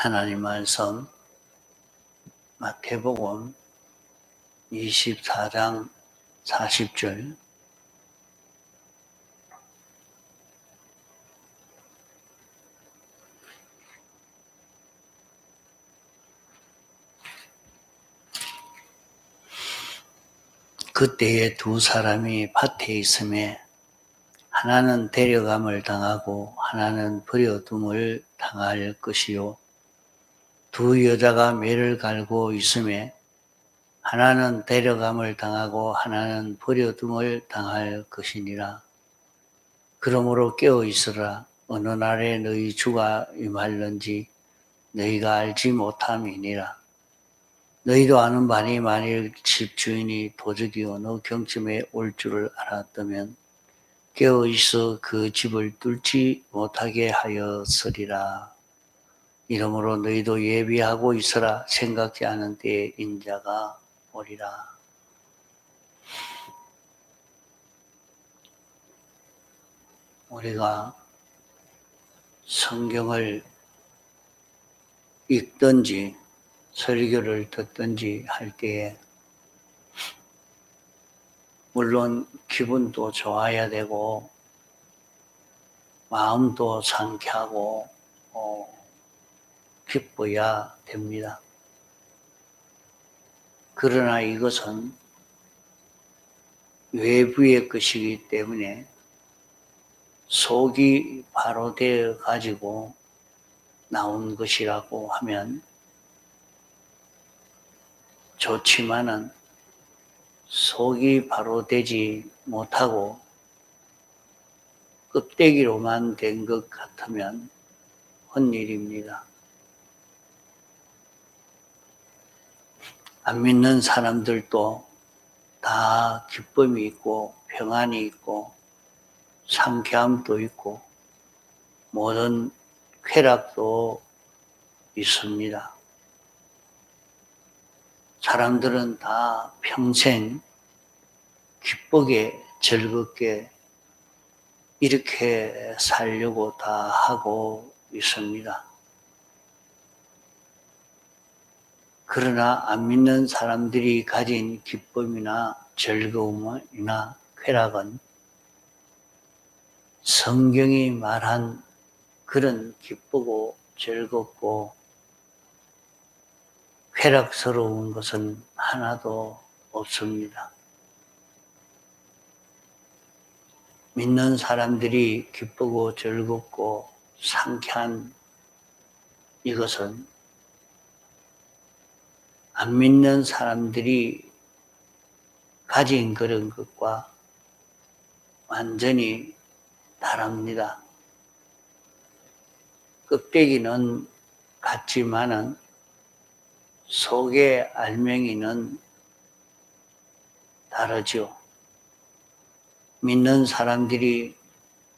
하나님 말씀 마태복음 24장 40절. 그때에 두 사람이 밭에 있음에 하나는 데려감을 당하고 하나는 버려둠을 당할 것이요 두 여자가 매를 갈고 있음에 하나는 데려감을 당하고 하나는 버려둠을 당할 것이니라. 그러므로 깨어 있으라. 어느 날에 너희 주가 임할는지 너희가 알지 못함이니라. 너희도 아는 바니 만일 집 주인이 도적이 어느 경쯤에 올 줄을 알았다면 깨어 있어 그 집을 뚫지 못하게 하였으리라. 이러므로 너희도 예비하고 있어라 생각지 않은 때에 인자가 오리라. 우리가 성경을 읽든지 설교를 듣든지 할 때에 물론 기분도 좋아야 되고 마음도 상쾌하고 어, 기뻐야 됩니다. 그러나 이것은 외부의 것이기 때문에 속이 바로 되어 가지고 나온 것이라고 하면 좋지만은 속이 바로 되지 못하고 껍데기로만 된 것 같으면 헛일입니다. 안 믿는 사람들도 다 기쁨이 있고 평안이 있고 상쾌함도 있고 모든 쾌락도 있습니다. 사람들은 다 평생 기쁘게 즐겁게 이렇게 살려고 다 하고 있습니다. 그러나 안 믿는 사람들이 가진 기쁨이나 즐거움이나 쾌락은 성경이 말한 그런 기쁘고 즐겁고 쾌락스러운 것은 하나도 없습니다. 믿는 사람들이 기쁘고 즐겁고 상쾌한 이것은 안 믿는 사람들이 가진 그런 것과 완전히 다릅니다. 껍데기는 같지만은 속의 알맹이는 다르죠. 믿는 사람들이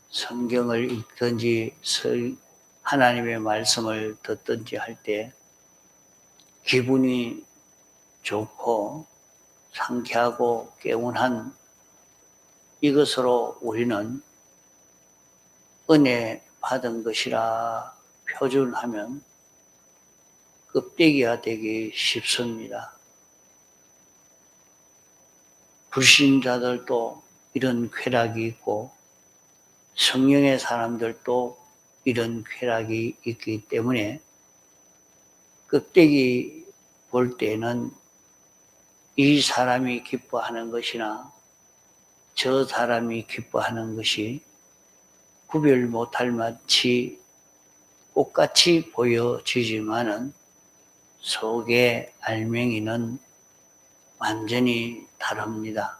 성경을 읽든지 하나님의 말씀을 듣든지 할 때 기분이 좋고 상쾌하고 개운한 이것으로 우리는 은혜 받은 것이라 표준하면 껍데기가 되기 쉽습니다. 불신자들도 이런 쾌락이 있고 성령의 사람들도 이런 쾌락이 있기 때문에 껍데기 볼 때는 이 사람이 기뻐하는 것이나 저 사람이 기뻐하는 것이 구별 못할 마치 똑같이 보여지지만은 속의 알맹이는 완전히 다릅니다.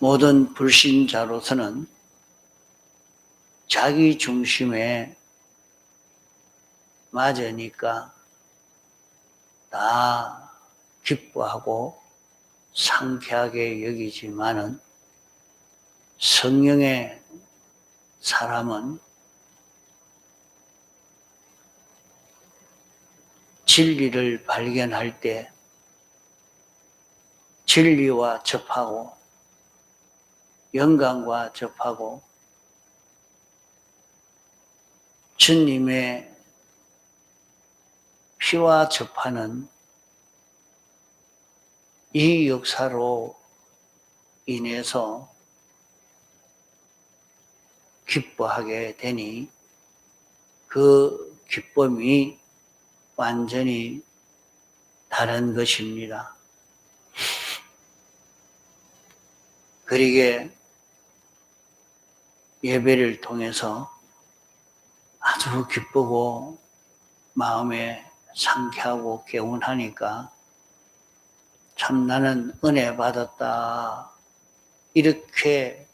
모든 불신자로서는 자기 중심에 맞으니까 다 기뻐하고 상쾌하게 여기지만은 성령의 사람은 진리를 발견할 때 진리와 접하고 영광과 접하고 주님의 피와 접하는 이 역사로 인해서 기뻐하게 되니 그 기쁨이 완전히 다른 것입니다. 그러게 예배를 통해서 아주 기쁘고 마음에 상쾌하고 개운하니까 참 나는 은혜 받았다. 이렇게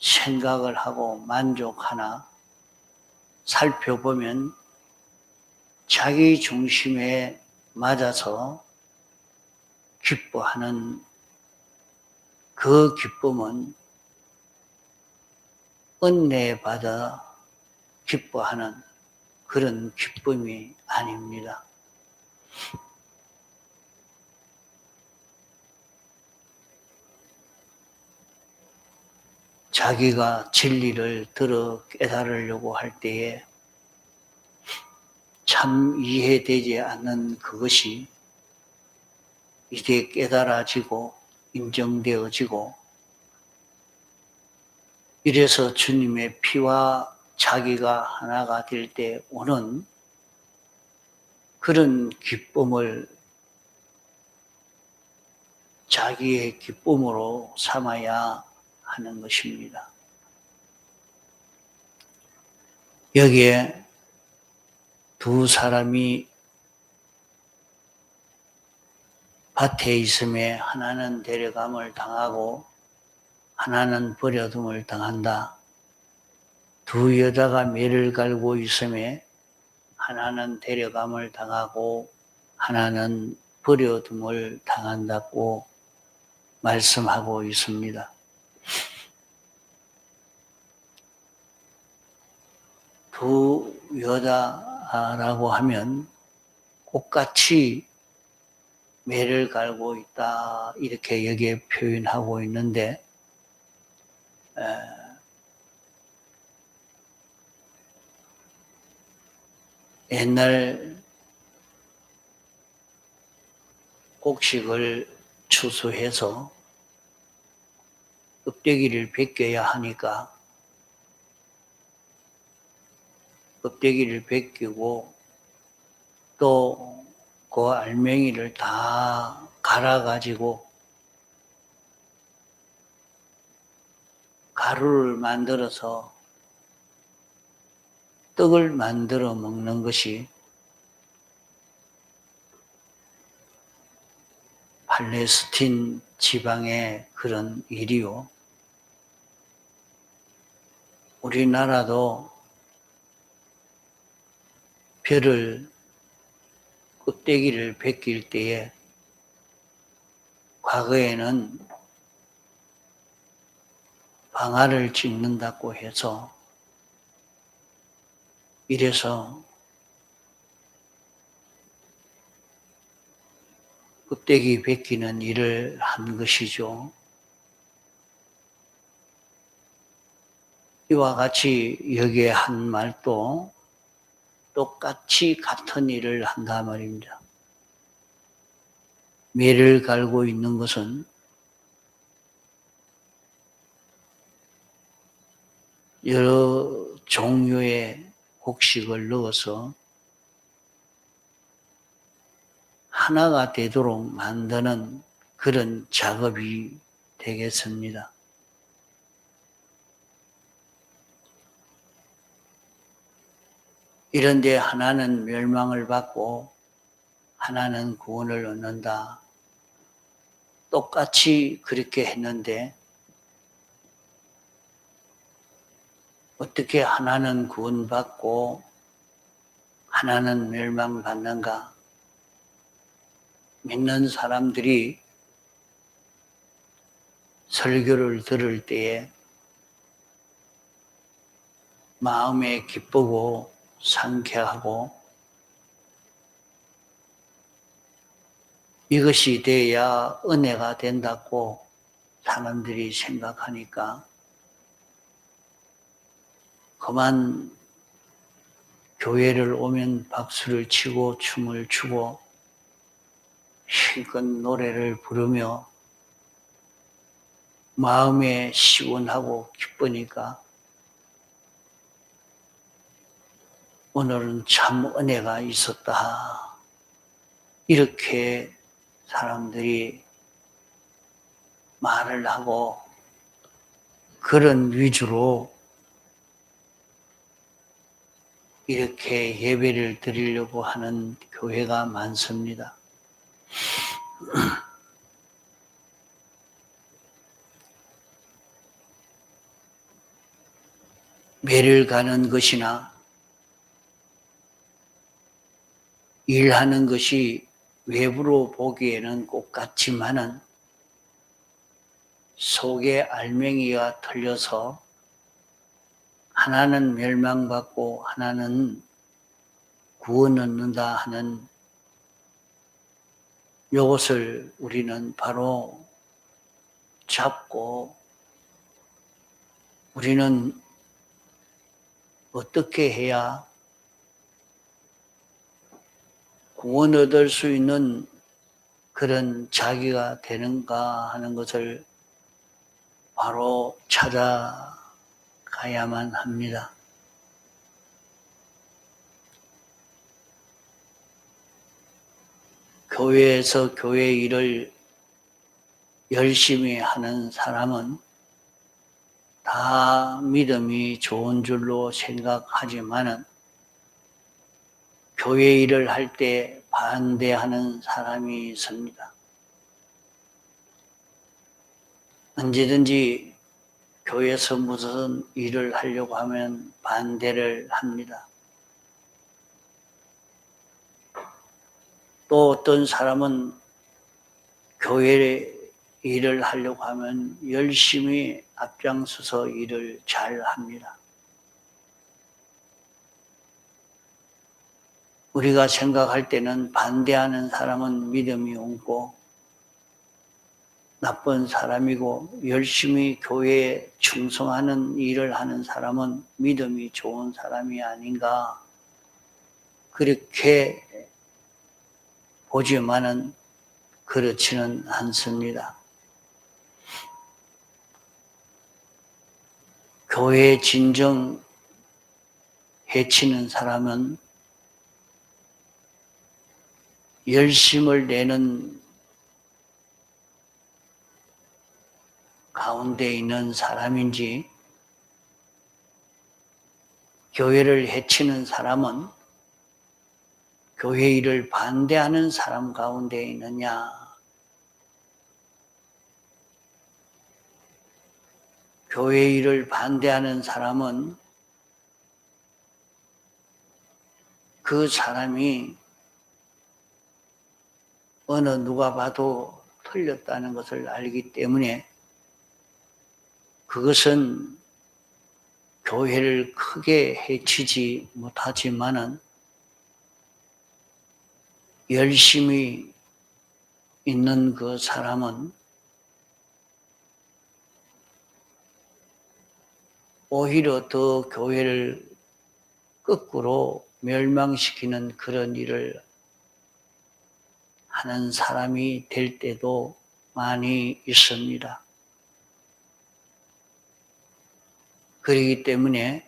생각을 하고 만족하나 살펴보면 자기 중심에 맞아서 기뻐하는 그 기쁨은 은혜 받아 기뻐하는 그런 기쁨이 아닙니다. 자기가 진리를 들어 깨달으려고 할 때에 참 이해되지 않는 그것이 이제 깨달아지고 인정되어지고 이래서 주님의 피와 자기가 하나가 될 때 오는 그런 기쁨을 자기의 기쁨으로 삼아야 하는 것입니다. 여기에 두 사람이 밭에 있음에 하나는 데려감을 당하고 하나는 버려둠을 당한다. 두 여자가 매를 갈고 있음에 하나는 데려감을 당하고 하나는 버려둠을 당한다고 말씀하고 있습니다. 두 여자라고 하면 똑같이 매를 갈고 있다 이렇게 여기에 표현하고 있는데 옛날 곡식을 추수해서 껍데기를 벗겨야 하니까 껍데기를 벗기고 또 그 알맹이를 다 갈아가지고 가루를 만들어서 떡을 만들어 먹는 것이 팔레스틴 지방의 그런 일이요. 우리나라도 별을 껍데기를 벗길 때에 과거에는 방아를 찍는다고 해서 이래서 껍데기 벗기는 일을 한 것이죠. 이와 같이 여기에 한 말도 똑같이 같은 일을 한다 말입니다. 매를 갈고 있는 것은 여러 종류의 곡식을 넣어서 하나가 되도록 만드는 그런 작업이 되겠습니다. 이런데 하나는 멸망을 받고 하나는 구원을 얻는다. 똑같이 그렇게 했는데 어떻게 하나는 구원받고 하나는 멸망받는가? 믿는 사람들이 설교를 들을 때에 마음에 기쁘고 상쾌하고 이것이 돼야 은혜가 된다고 사람들이 생각하니까 그만 교회를 오면 박수를 치고 춤을 추고 실컷 노래를 부르며 마음에 시원하고 기쁘니까 오늘은 참 은혜가 있었다. 이렇게 사람들이 말을 하고 그런 위주로 이렇게 예배를 드리려고 하는 교회가 많습니다. 매를 가는 것이나 일하는 것이 외부로 보기에는 똑같지만은 속에 알맹이가 틀려서 하나는 멸망받고 하나는 구원 얻는다 하는 이것을 우리는 바로 잡고 우리는 어떻게 해야 구원 얻을 수 있는 그런 자기가 되는가 하는 것을 바로 찾아 가야만 합니다. 교회에서 교회 일을 열심히 하는 사람은 다 믿음이 좋은 줄로 생각하지만은 교회 일을 할 때 반대하는 사람이 있습니다. 언제든지 교회에서 무슨 일을 하려고 하면 반대를 합니다. 또 어떤 사람은 교회 일을 하려고 하면 열심히 앞장서서 일을 잘 합니다. 우리가 생각할 때는 반대하는 사람은 믿음이 없고 나쁜 사람이고 열심히 교회에 충성하는 일을 하는 사람은 믿음이 좋은 사람이 아닌가 그렇게 보지만은 그렇지는 않습니다. 교회에 진정 해치는 사람은 열심을 내는 가운데 있는 사람인지 교회를 해치는 사람은 교회 일을 반대하는 사람 가운데 있느냐? 교회 일을 반대하는 사람은 그 사람이 어느 누가 봐도 틀렸다는 것을 알기 때문에 그것은 교회를 크게 해치지 못하지만은 열심히 있는 그 사람은 오히려 더 교회를 거꾸로 멸망시키는 그런 일을 하는 사람이 될 때도 많이 있습니다. 그렇기 때문에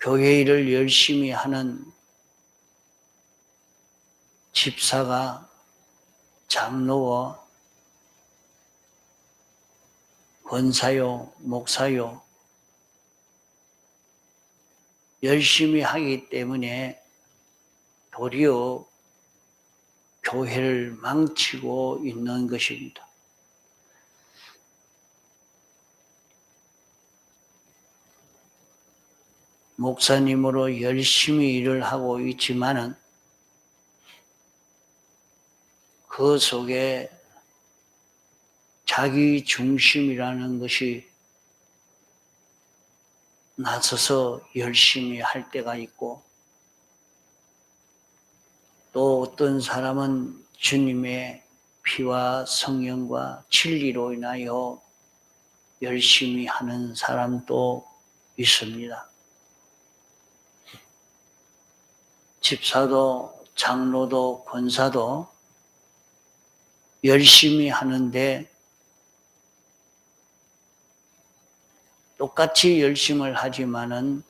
교회 일을 열심히 하는 집사가 장로와 권사요, 목사요, 열심히 하기 때문에 도리어 교회를 망치고 있는 것입니다. 목사님으로 열심히 일을 하고 있지만은 그 속에 자기 중심이라는 것이 나서서 열심히 할 때가 있고 또 어떤 사람은 주님의 피와 성령과 진리로 인하여 열심히 하는 사람도 있습니다. 집사도 장로도 권사도 열심히 하는데 똑같이 열심을 하지만은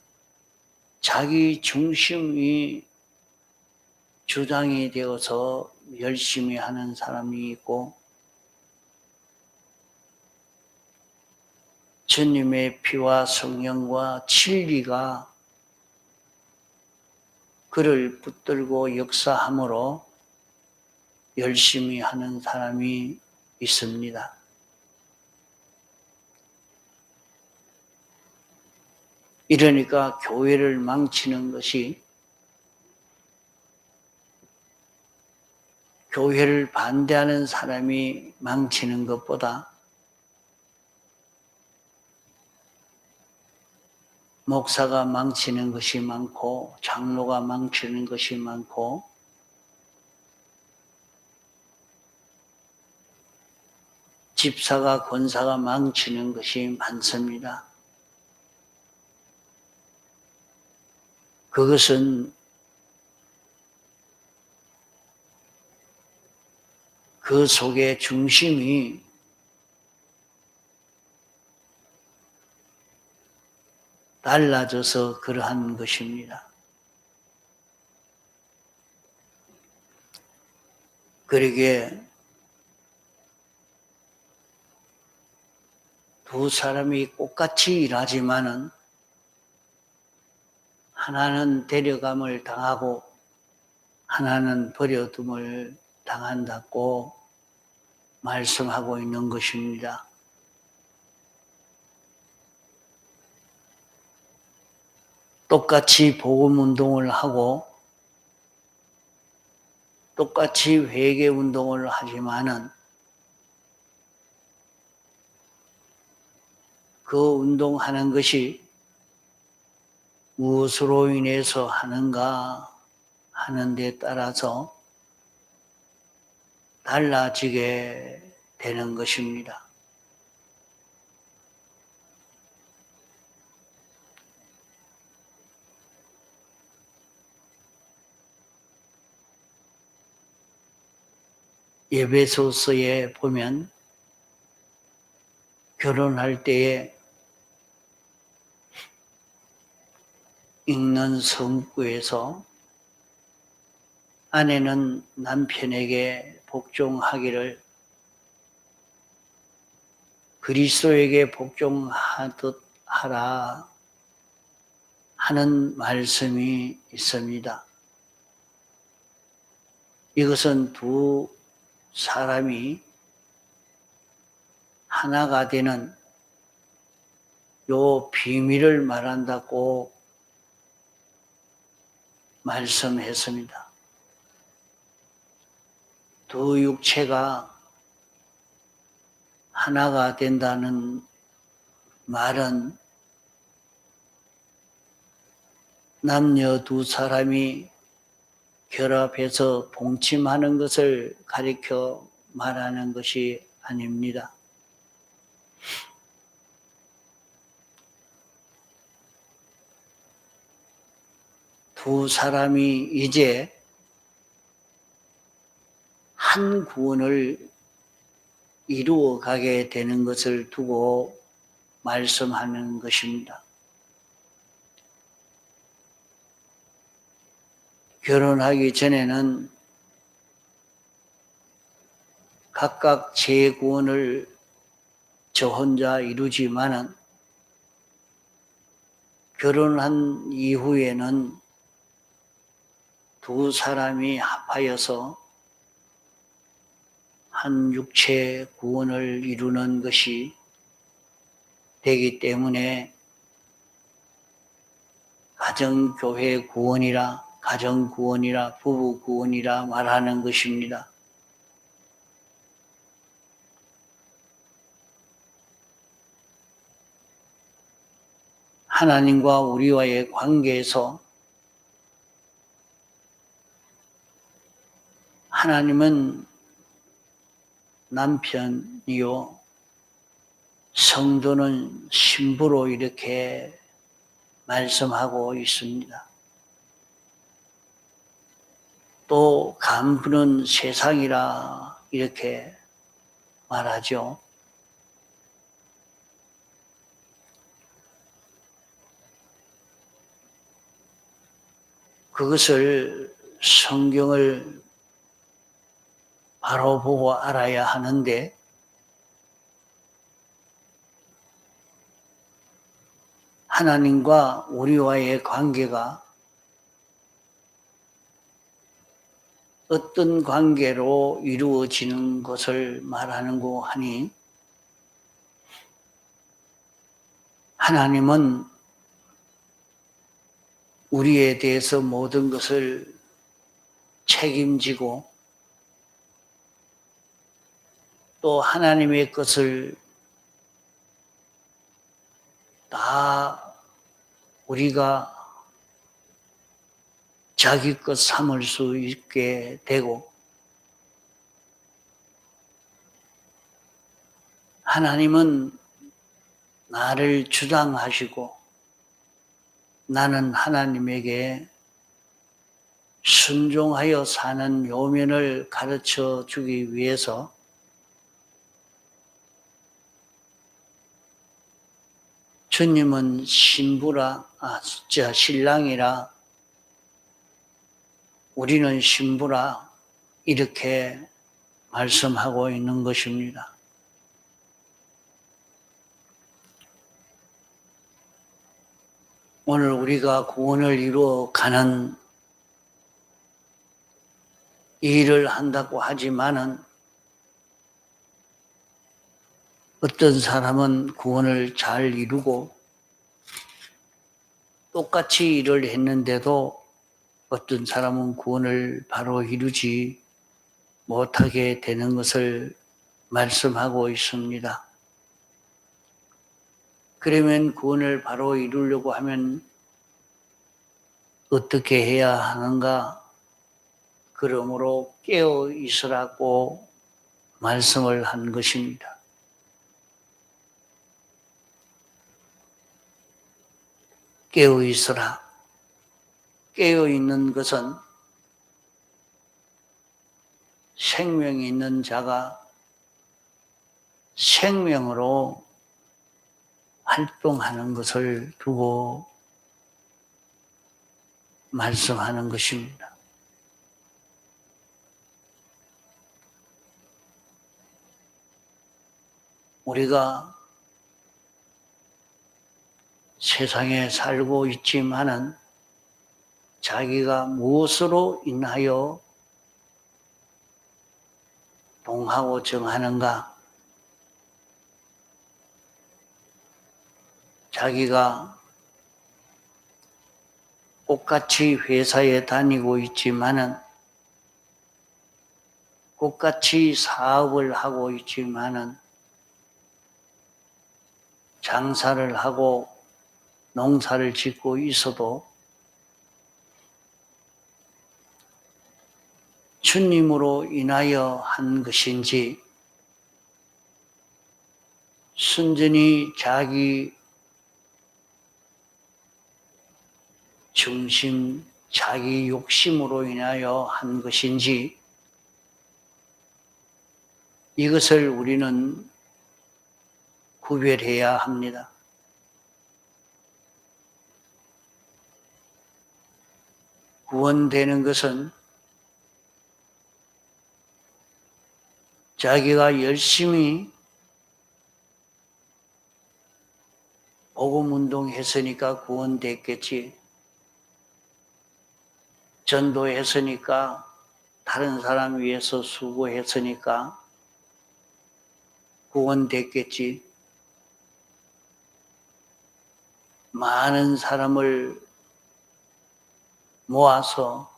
자기 중심이 주장이 되어서 열심히 하는 사람이 있고 주님의 피와 성령과 진리가 그를 붙들고 역사함으로 열심히 하는 사람이 있습니다. 이러니까 교회를 망치는 것이 교회를 반대하는 사람이 망치는 것보다 목사가 망치는 것이 많고 장로가 망치는 것이 많고 집사가 권사가 망치는 것이 많습니다. 그것은 그 속의 중심이 달라져서 그러한 것입니다. 그러게 두 사람이 똑같이 일하지만은 하나는 데려감을 당하고 하나는 버려둠을 당한다고 말씀하고 있는 것입니다. 똑같이 복음 운동을 하고 똑같이 회개 운동을 하지만은 그 운동하는 것이 무엇으로 인해서 하는가 하는 데 따라서 달라지게 되는 것입니다. 예배소서에 보면 결혼할 때에 읽는 성구에서 아내는 남편에게 복종하기를 그리스도에게 복종하듯 하라 하는 말씀이 있습니다. 이것은 두 사람이 하나가 되는 요 비밀을 말한다고 말씀했습니다. 두 육체가 하나가 된다는 말은 남녀 두 사람이 결합해서 봉침하는 것을 가리켜 말하는 것이 아닙니다. 두 사람이 이제 한 구원을 이루어 가게 되는 것을 두고 말씀하는 것입니다. 결혼하기 전에는 각각 제 구원을 저 혼자 이루지만은 결혼한 이후에는 두 사람이 합하여서 한 육체 구원을 이루는 것이 되기 때문에 가정교회 구원이라 가정 구원이라 부부 구원이라 말하는 것입니다. 하나님과 우리와의 관계에서 하나님은 남편이요, 성도는 신부로 이렇게 말씀하고 있습니다. 또 간부는 세상이라 이렇게 말하죠. 그것을 성경을 바로 보고 알아야 하는데 하나님과 우리와의 관계가 어떤 관계로 이루어지는 것을 말하는고 하니? 하나님은 우리에 대해서 모든 것을 책임지고 또 하나님의 것을 다 우리가 자기 것 삼을 수 있게 되고 하나님은 나를 주장하시고 나는 하나님에게 순종하여 사는 요면을 가르쳐 주기 위해서 주님은 신부라, 아, 저 신랑이라, 우리는 신부라, 이렇게 말씀하고 있는 것입니다. 오늘 우리가 구원을 이루어 가는 일을 한다고 하지만은 어떤 사람은 구원을 잘 이루고 똑같이 일을 했는데도 어떤 사람은 구원을 바로 이루지 못하게 되는 것을 말씀하고 있습니다. 그러면 구원을 바로 이루려고 하면 어떻게 해야 하는가? 그러므로 깨어 있으라고 말씀을 한 것입니다. 깨어 있으라. 깨어 있는 것은 생명이 있는 자가 생명으로 활동하는 것을 두고 말씀하는 것입니다. 우리가 세상에 살고 있지만은 자기가 무엇으로 인하여 동하고 정하는가? 자기가 똑같이 회사에 다니고 있지만은 똑같이 사업을 하고 있지만은 장사를 하고 농사를 짓고 있어도 주님으로 인하여 한 것인지 순전히 자기 중심, 자기 욕심으로 인하여 한 것인지 이것을 우리는 구별해야 합니다. 구원되는 것은 자기가 열심히 복음 운동했으니까 구원됐겠지. 전도했으니까 다른 사람 위해서 수고했으니까 구원됐겠지. 많은 사람을 모아서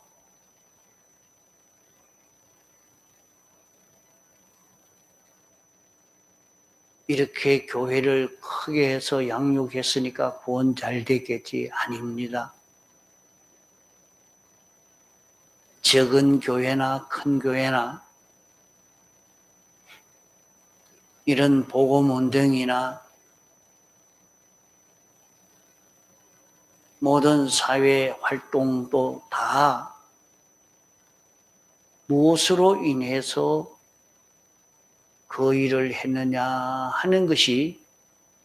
이렇게 교회를 크게 해서 양육했으니까 구원 잘 됐겠지 아닙니다. 적은 교회나 큰 교회나 이런 운동이나 모든 사회 활동도 다 무엇으로 인해서 그 일을 했느냐 하는 것이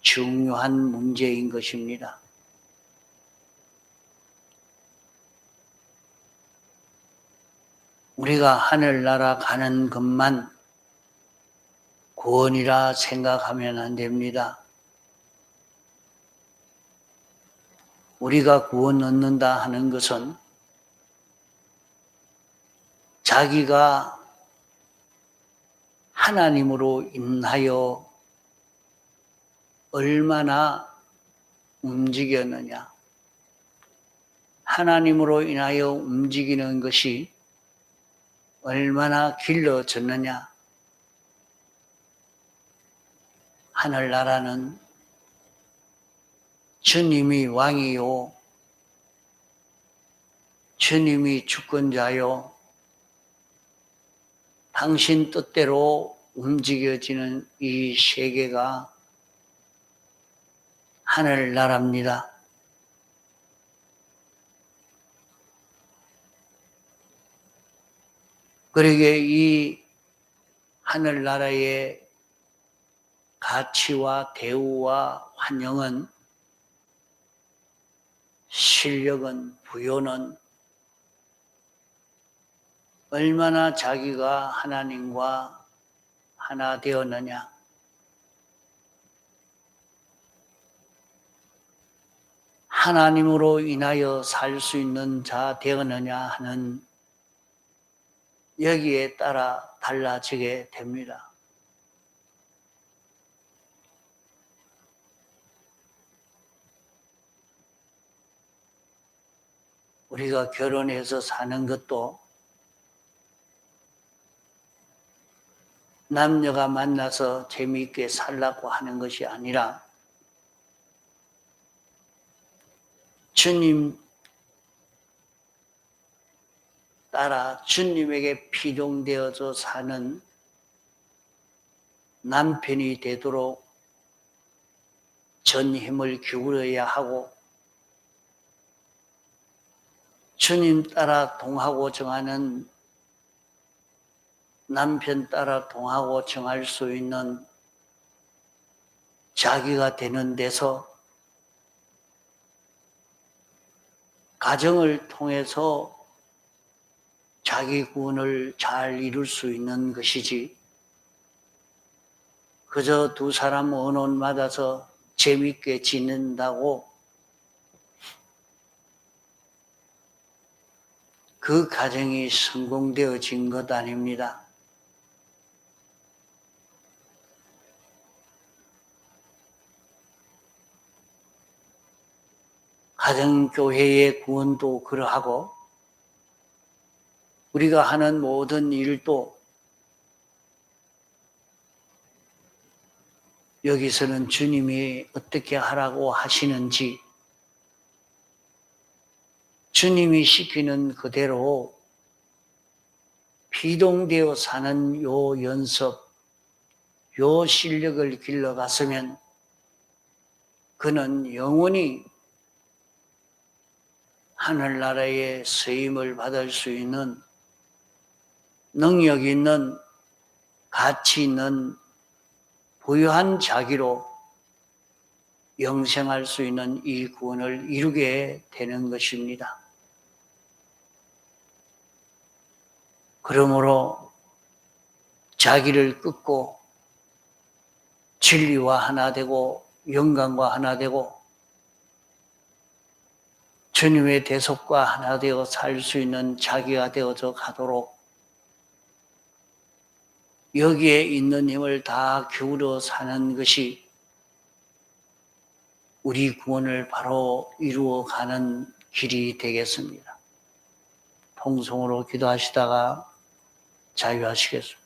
중요한 문제인 것입니다. 우리가 하늘나라 가는 것만 구원이라 생각하면 안 됩니다. 우리가 구원 얻는다 하는 것은 자기가 하나님으로 인하여 얼마나 움직였느냐. 하나님으로 인하여 움직이는 것이 얼마나 길러졌느냐. 하늘나라는 주님이 왕이요. 주님이 주권자요. 당신 뜻대로 움직여지는 이 세계가 하늘나라입니다. 그러게 이 하늘나라의 가치와 대우와 환영은 실력은 부여는 얼마나 자기가 하나님과 하나 되었느냐. 하나님으로 인하여 살 수 있는 자 되었느냐 하는 여기에 따라 달라지게 됩니다. 우리가 결혼해서 사는 것도 남녀가 만나서 재미있게 살라고 하는 것이 아니라 주님 따라 주님에게 피동되어서 사는 남편이 되도록 전 힘을 기울여야 하고 주님 따라 동하고 정하는 남편 따라 동하고 정할 수 있는 자기가 되는 데서 가정을 통해서 자기 구원을 잘 이룰 수 있는 것이지 그저 두 사람 언혼 맞아서 재밌게 지낸다고 그 가정이 성공되어진 것 아닙니다. 가정교회의 구원도 그러하고 우리가 하는 모든 일도 여기서는 주님이 어떻게 하라고 하시는지 주님이 시키는 그대로 비동되어 사는 요 연습, 요 실력을 길러갔으면 그는 영원히 하늘나라의 쓰임을 받을 수 있는 능력 있는 가치 있는 부유한 자기로 영생할 수 있는 이 구원을 이루게 되는 것입니다. 그러므로 자기를 끊고 진리와 하나 되고 영광과 하나 되고 주님의 대속과 하나 되어 살 수 있는 자기가 되어져 가도록 여기에 있는 힘을 다 기울여 사는 것이 우리 구원을 바로 이루어 가는 길이 되겠습니다. 통성으로 기도하시다가 자유하시겠습니다.